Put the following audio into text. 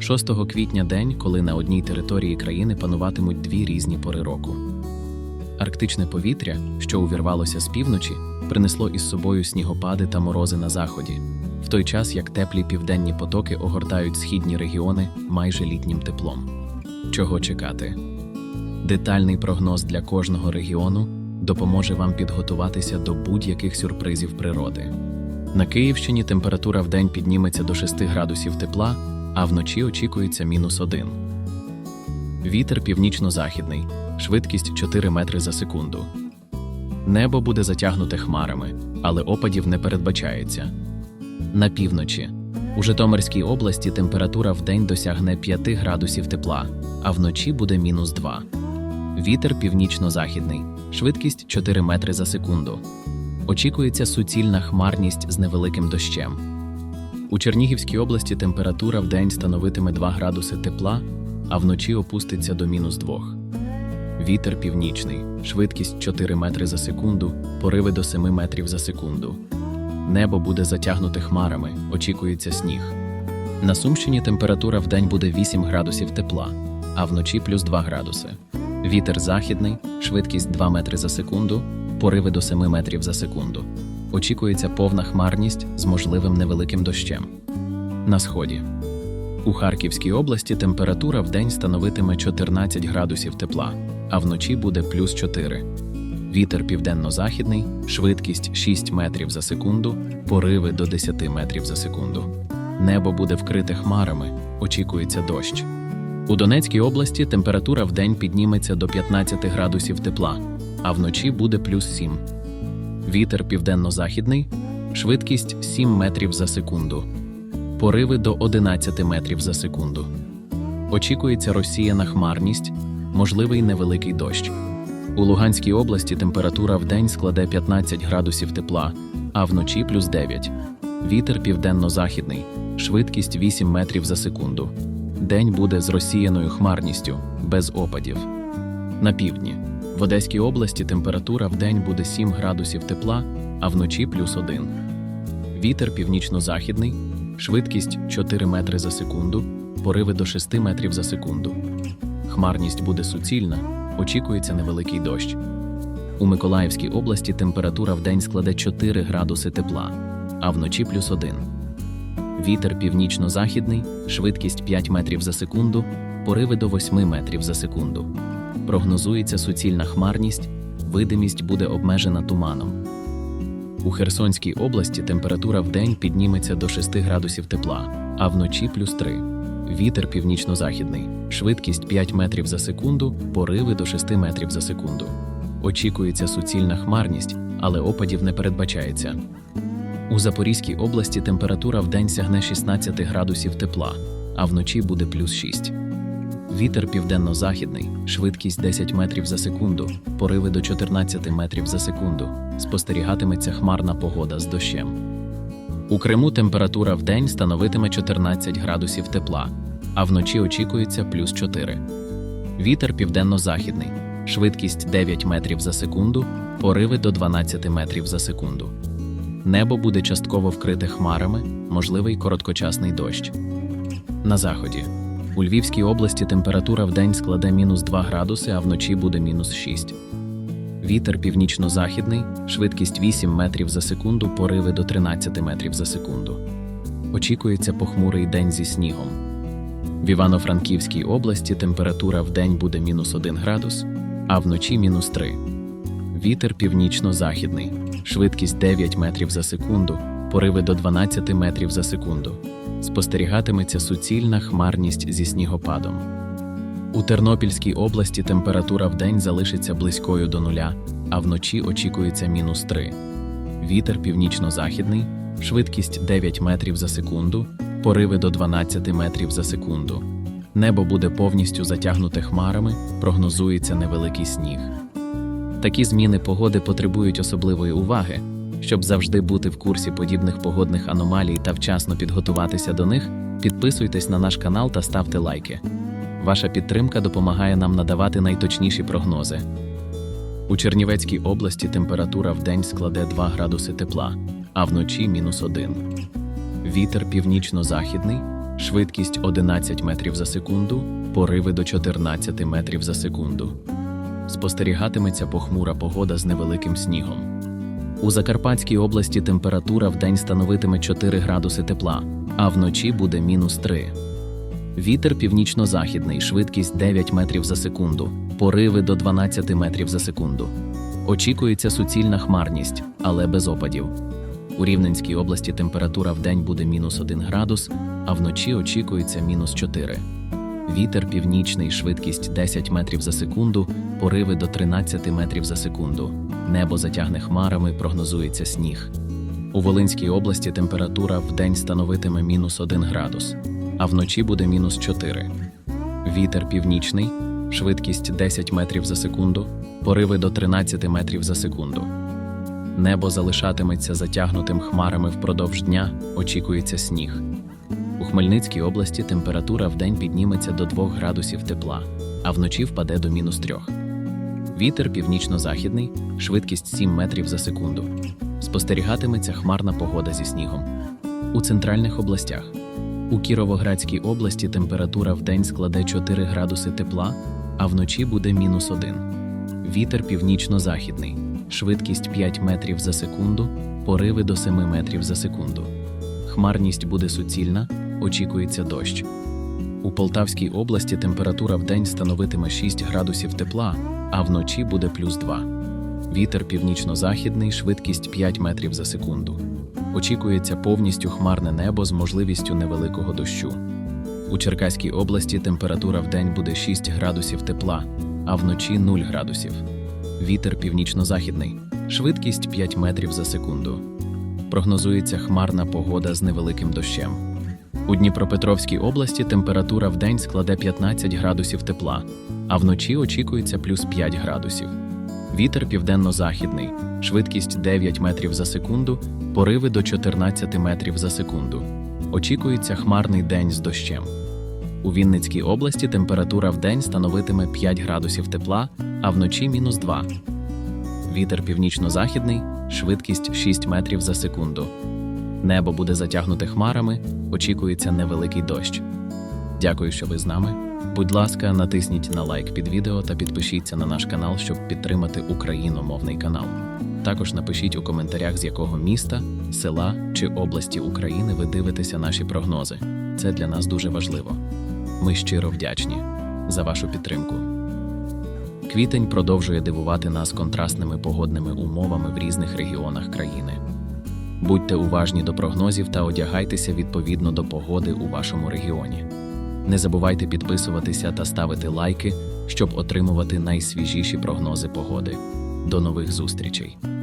6 квітня день, коли на одній території країни пануватимуть дві різні пори року. Арктичне повітря, що увірвалося з півночі, принесло із собою снігопади та морози на заході, в той час як теплі південні потоки огортають східні регіони майже літнім теплом. Чого чекати? Детальний прогноз для кожного регіону допоможе вам підготуватися до будь-яких сюрпризів природи. На Київщині температура вдень підніметься до 6 градусів тепла, а вночі очікується мінус 1. Вітер північно-західний, швидкість 4 метри за секунду. Небо буде затягнуте хмарами, але опадів не передбачається. На півночі. У Житомирській області температура вдень досягне 5 градусів тепла, а вночі буде мінус 2. Вітер північно-західний, швидкість 4 метри за секунду. Очікується суцільна хмарність з невеликим дощем. У Чернігівській області температура вдень становитиме 2 градуси тепла, а вночі опуститься до мінус 2. Вітер північний, швидкість 4 метри за секунду, пориви до 7 метрів за секунду. Небо буде затягнуте хмарами, очікується сніг. На Сумщині температура вдень буде 8 градусів тепла, а вночі плюс 2 градуси. Вітер західний, швидкість 2 метри за секунду, пориви до 7 метрів за секунду. Очікується повна хмарність з можливим невеликим дощем. На сході. У Харківській області температура вдень становитиме 14 градусів тепла, а вночі буде плюс 4. Вітер південно-західний, швидкість 6 метрів за секунду, пориви до 10 метрів за секунду. Небо буде вкрите хмарами, очікується дощ. У Донецькій області температура вдень підніметься до 15 градусів тепла, а вночі буде плюс 7. Вітер південно-західний, швидкість 7 метрів за секунду, пориви до 11 метрів за секунду. Очікується розсіяна хмарність, можливий невеликий дощ. У Луганській області температура вдень складе 15 градусів тепла, а вночі плюс 9. Вітер південно-західний, швидкість 8 метрів за секунду. День буде з розсіяною хмарністю, без опадів. На півдні. В Одеській області температура вдень буде 7 градусів тепла, а вночі плюс 1. Вітер північно-західний, швидкість 4 метри за секунду, пориви до 6 метрів за секунду. Хмарність буде суцільна, очікується невеликий дощ. У Миколаївській області температура вдень складе 4 градуси тепла, а вночі плюс 1. Вітер північно-західний, швидкість 5 метрів за секунду, пориви до 8 метрів за секунду. Прогнозується суцільна хмарність, видимість буде обмежена туманом. У Херсонській області температура вдень підніметься до 6 градусів тепла, а вночі плюс 3. Вітер північно-західний, швидкість 5 метрів за секунду, пориви до 6 метрів за секунду. Очікується суцільна хмарність, але опадів не передбачається. У Запорізькій області температура вдень сягне 16 градусів тепла, а вночі буде плюс 6. Вітер південно-західний, швидкість 10 метрів за секунду, пориви до 14 метрів за секунду. Спостерігатиметься хмарна погода з дощем. У Криму температура вдень становитиме 14 градусів тепла, а вночі очікується плюс 4. Вітер південно-західний, швидкість 9 метрів за секунду, пориви до 12 метрів за секунду. Небо буде частково вкрите хмарами, можливий короткочасний дощ. На заході. У Львівській області температура вдень складе мінус 2 градуси, а вночі буде мінус 6. Вітер північно-західний, швидкість 8 метрів за секунду, пориви до 13 метрів за секунду. Очікується похмурий день зі снігом. В Івано-Франківській області температура вдень буде мінус 1 градус, а вночі мінус 3. Вітер північно-західний, швидкість 9 метрів за секунду, пориви до 12 метрів за секунду. Спостерігатиметься суцільна хмарність зі снігопадом. У Тернопільській області температура вдень залишиться близькою до нуля, а вночі очікується мінус 3. Вітер північно-західний, швидкість 9 метрів за секунду, пориви до 12 метрів за секунду. Небо буде повністю затягнуте хмарами, прогнозується невеликий сніг. Такі зміни погоди потребують особливої уваги. Щоб завжди бути в курсі подібних погодних аномалій та вчасно підготуватися до них, підписуйтесь на наш канал та ставте лайки. Ваша підтримка допомагає нам надавати найточніші прогнози. У Чернівецькій області температура вдень складе 2 градуси тепла, а вночі мінус 1. Вітер північно-західний, швидкість 11 метрів за секунду, пориви до 14 метрів за секунду. Спостерігатиметься похмура погода з невеликим снігом. У Закарпатській області температура вдень становитиме 4 градуси тепла, а вночі буде мінус 3. Вітер північно-західний, швидкість 9 метрів за секунду, пориви до 12 метрів за секунду. Очікується суцільна хмарність, але без опадів. У Рівненській області температура вдень буде мінус 1 градус, а вночі очікується мінус 4. Вітер північний, швидкість 10 метрів за секунду, пориви до 13 метрів за секунду. Небо затягне хмарами, прогнозується сніг. У Волинській області температура вдень становитиме мінус 1 градус, а вночі буде мінус 4. Вітер північний, швидкість 10 метрів за секунду, пориви до 13 метрів за секунду. Небо залишатиметься затягнутим хмарами впродовж дня, очікується сніг. У Хмельницькій області температура вдень підніметься до 2 градусів тепла, а вночі впаде до мінус 3. Вітер північно-західний, швидкість 7 метрів за секунду. Спостерігатиметься хмарна погода зі снігом. У центральних областях. У Кіровоградській області температура вдень складе 4 градуси тепла, а вночі буде мінус 1. Вітер північно-західний, швидкість 5 метрів за секунду, пориви до 7 метрів за секунду. Хмарність буде суцільна, очікується дощ. У Полтавській області температура вдень становитиме 6 градусів тепла, а вночі буде плюс 2. Вітер північно-західний, швидкість 5 метрів за секунду. Очікується повністю хмарне небо з можливістю невеликого дощу. У Черкаській області температура вдень буде 6 градусів тепла, а вночі 0 градусів. Вітер північно-західний, швидкість 5 метрів за секунду. Прогнозується хмарна погода з невеликим дощем. У Дніпропетровській області температура вдень складе 15 градусів тепла, а вночі очікується плюс 5 градусів. Вітер південно-західний, швидкість 9 метрів за секунду, пориви до 14 метрів за секунду. Очікується хмарний день з дощем. У Вінницькій області температура вдень становитиме 5 градусів тепла, а вночі мінус 2. Вітер північно-західний, швидкість 6 метрів за секунду. Небо буде затягнуте хмарами, очікується невеликий дощ. Дякую, що ви з нами. Будь ласка, натисніть на лайк під відео та підпишіться на наш канал, щоб підтримати україномовний канал. Також напишіть у коментарях, з якого міста, села чи області України ви дивитеся наші прогнози. Це для нас дуже важливо. Ми щиро вдячні за вашу підтримку. Квітень продовжує дивувати нас контрастними погодними умовами в різних регіонах країни. Будьте уважні до прогнозів та одягайтеся відповідно до погоди у вашому регіоні. Не забувайте підписуватися та ставити лайки, щоб отримувати найсвіжіші прогнози погоди. До нових зустрічей!